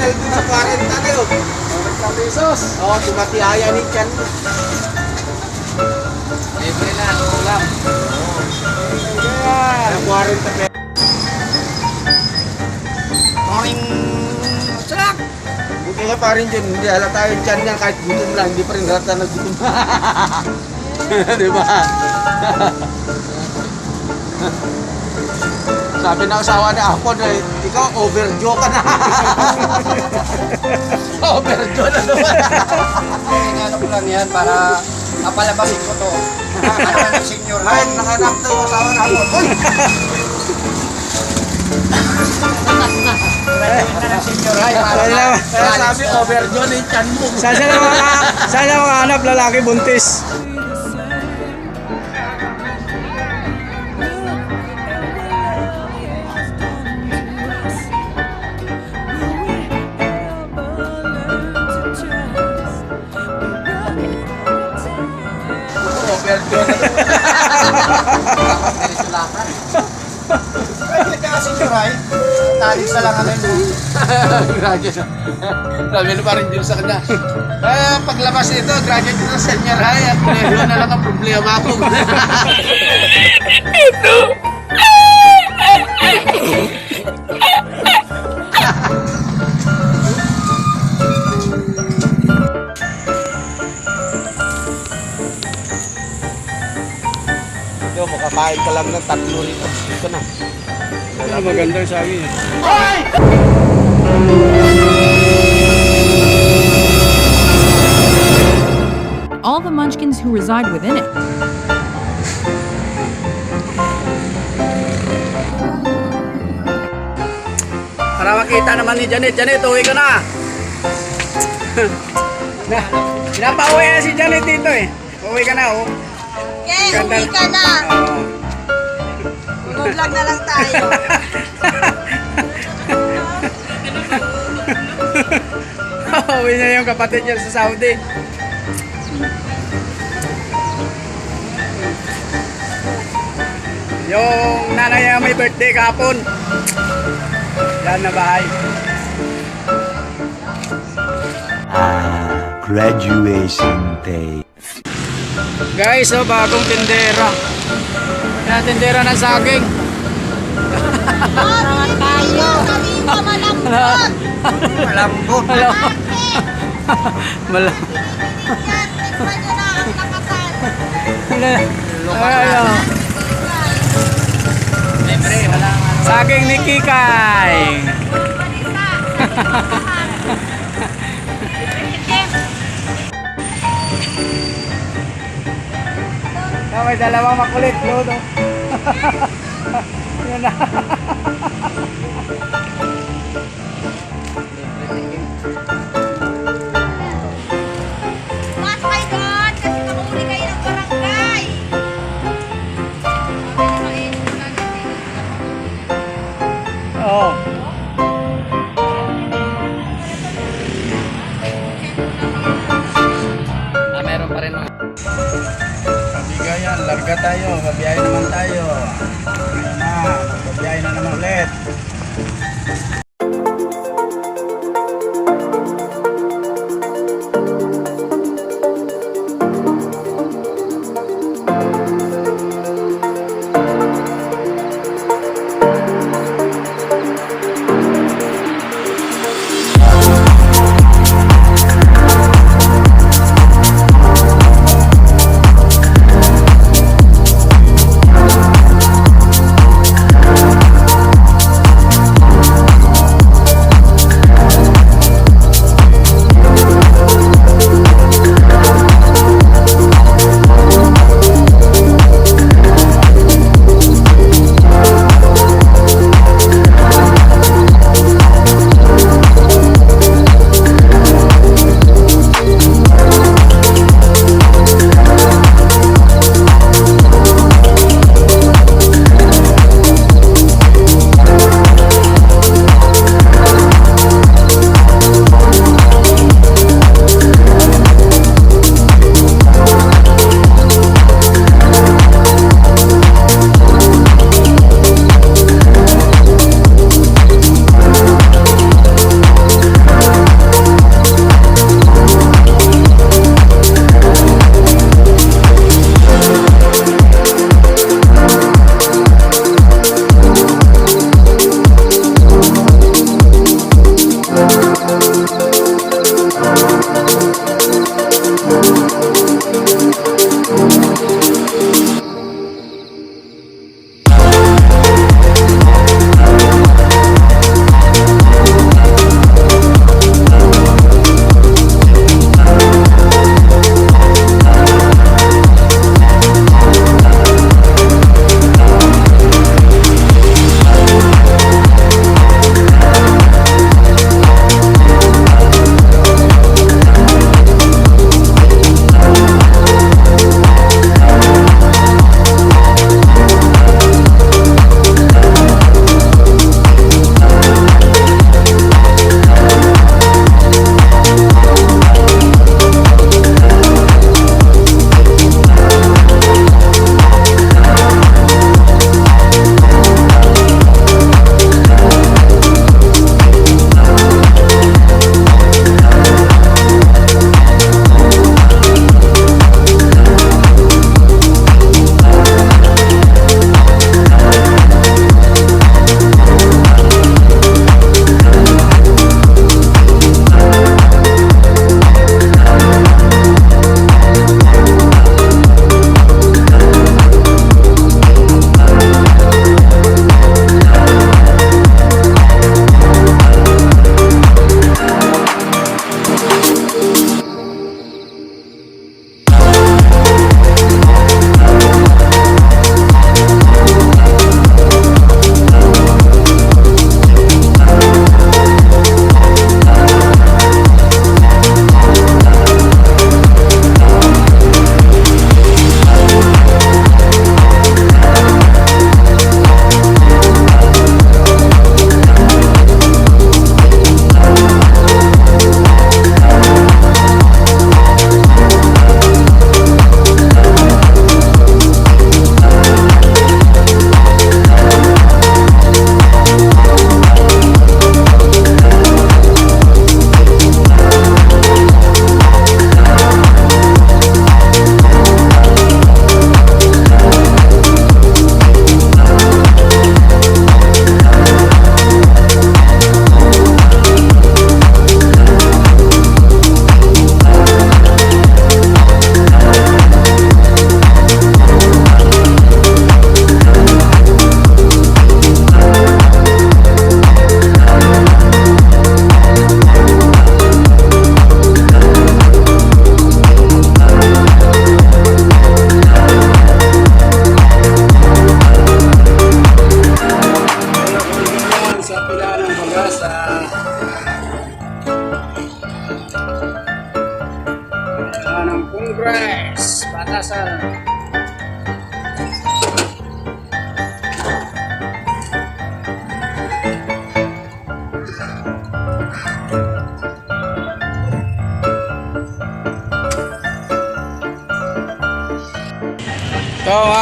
Arnel dun sa 40 na yun. 40 pesos. Oo, oh, tumatiyaya ni Chan. Libre na, ulam. Kaya 40 pesos. Maraming sarap. Buti nga pa rin dyan, hindi halata yung Chan niyan kahit gutom lang, hindi pa rin halata na gutom. Di ba? Sabi ng asawa ni Apon, eh, ikaw overjo ka na. overjo na naman. Ano ko lang yan para mapalabasin ko to. Ano senior high. nanganak to yung asawa ni Apon. Uy! Graduate na ng senior high. para Kaya, ma- kaya sabi overjo na yung Chan mo. Saan siya naman saan siya makahanap lalaki buntis? Talis na lang kami mo. graduate na. Sabi na pa rin dito sa kanya. Eh, paglabas nito, graduate na sa senior high at yun na lang ang problema ko. Ito, makakain ka lang ng tatlo rito. Ito na. Ano magandang saging. all the munchkins who reside within it. Para makita naman ni Janet. Janet, uwi ka na. na pinapauwi na si Janet dito eh. Uwi ka na oh. Okay, uwi ka na. Oo. Vlog na lang tayo. Uwi niya yung kapatid niya sa Saudi. Yung nanay niya may birthday kahapon. Yan na bahay. Ah, graduation day. Guys, oh, bagong tindera. Yan, tindera ng saging. Naman tayo. Sabi mo, malambot. Malambot. Hello. Mala. Yan, tikman nyo na ang lakasan. Hello. Libre, wala nga. Saging ni Kikay. May dalawang makulit, Lodo. Yan na. Larga tayo. Babiyahe naman tayo. Ayan na, babiyahe na naman ulit.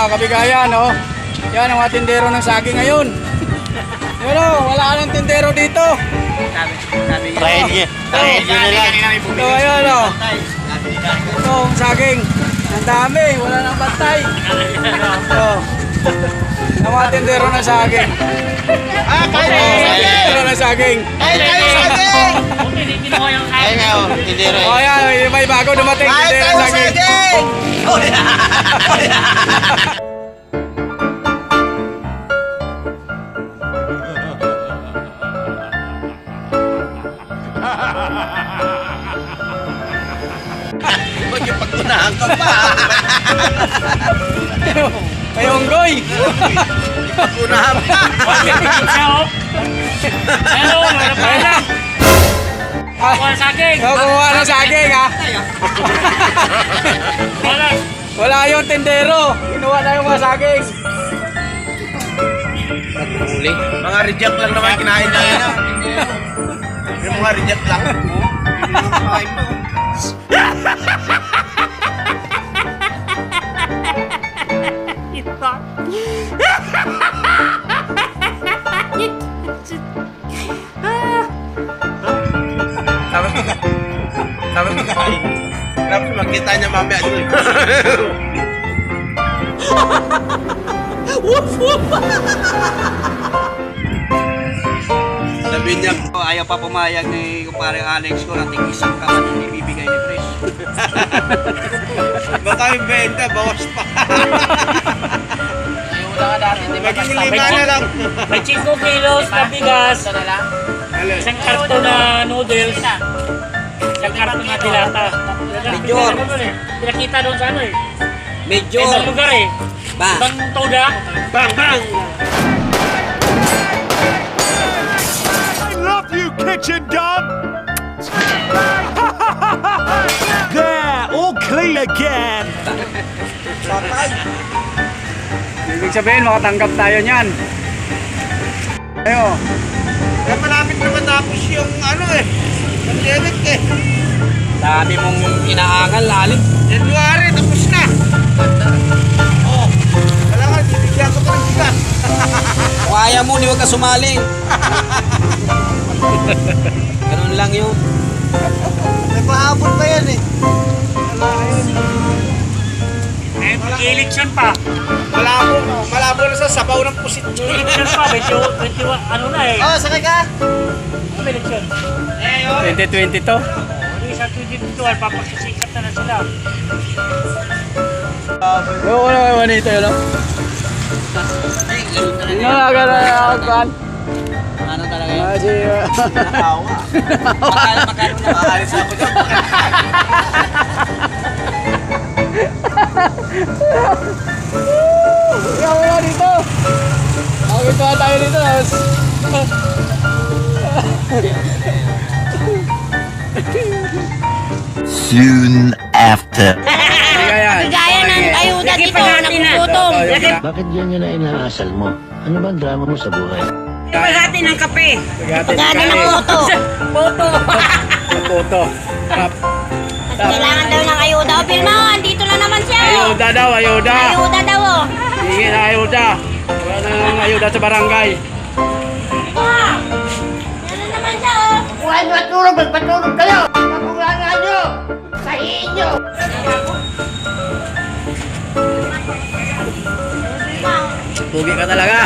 Kabigayan, oh. Yan ang mga tindero ng saging ngayon. Yan oh, wala nang tindero dito. Try niya. Try niya na lang. So ayan oh. Ito ang saging. Ang dami, wala nang bantay. So, ang mga tindero ng saging. Ah, kaya Oh, tindero ng saging. Kaya kayo saging. Kaya nga, oh, rin. Oh, ayan, yung may bago dumating Kaya tindero ng saging. saging. Magipagtunahan ka pa. May unggoy. Tunahan pa. Hello, wala pa lang. Wala saging. So, kumuha ng saging ha. Wala. Wala yung tindero. Kinuha na yung mga saging. Mga reject lang naman kinain na yan. Yung mga reject lang. Sabi ko, sabi ko kain. Tapos makita niya mamaya dun. Sabi niya, ayaw pa pumayag ni kumpare Alex ko nating isang kaman ang ibibigay ni Chris. Baka yung benta, bawas pa. Maging lima na lang. May 5 kilos na bigas. Isang karton na noodles. Isang karton na dilata. Major. Pinakita doon sa ano eh. Medyo. Ibang lugar eh. Ba? Ibang toda. Bang, bang! I love you, kitchen dog! there, all clean again! Ibig sabihin, makatanggap tayo niyan. Ayo. Eh, malapit na matapos yung ano eh. Pandemic eh. Dami mong inaangal, lalim. January, tapos na. Oh, wala nga, bibigyan ko pa ng bigas. Kung ayaw mo, huwag ka sumali. Ganun lang yun. May pahabol pa yan eh. Eh, election pa. Malabo, malabo na sa sabaw ng pusit. Election pa. Medyo, 21, ano na eh. Oh, sakay ka. Ano election? 2022. Ano yung sa 2012, papasisikat na na sila. Oo, wala naman ito yun. Ano na agad na ako kan? Ano talaga yun? Ah, si... Nakawa. Na. Makalis ako dyan. Ikaw wala dito! Makikita tayo dito. Soon after. Sige yan. Gaya ng ayuda dito, nagugutom. Bakit yan yun na inaasal mo? Ano ba ang drama mo sa buhay? Paghati ng kape. Pagkati Paghati ng puto. Puto. Ng puto. Kailangan daw ng ayuda. O, Pilma, andito na naman siya. oh. Ayuda daw, ayuda. Ayuda daw, oh. Hingi na ayuda. Wala na ng ayuda sa barangay. Wow! Ano naman siya, oh. Huwag matulog, magpatulog kayo. Mapulangan nyo. Sahihin nyo. Pugi ka talaga.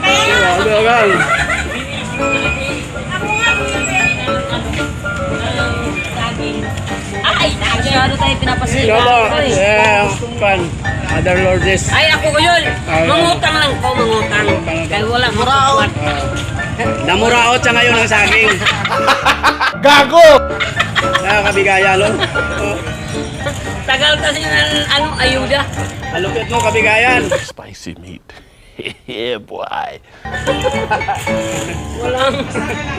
Kaya nga, Wag, wag, masyado tayo pinapasigaw. Lobo, eh, pan. Other Lourdes. Ay, ako ko yun. Ay, Mangutang lang ko, mangutang. Kaya wala maraot. Namuraot siya ngayon ng saging. Gago! Ah, kabigaya, lo. Tagal kasi ng ano, ayuda. Malupit mo, kabigayan. Spicy meat. yeah, boy. Walang,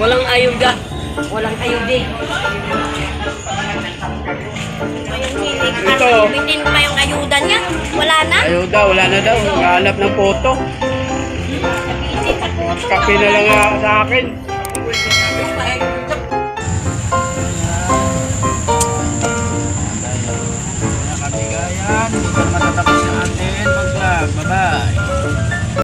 walang ayuda. Walang ayudi. Oh. Hindi pa yung ayuda niya. Wala na. Ayuda, wala na daw. Naghanap ng photo. Kape na lang sa akin. Kamigayan, hindi pa matatapos na atin. Pag-vlog, bye-bye.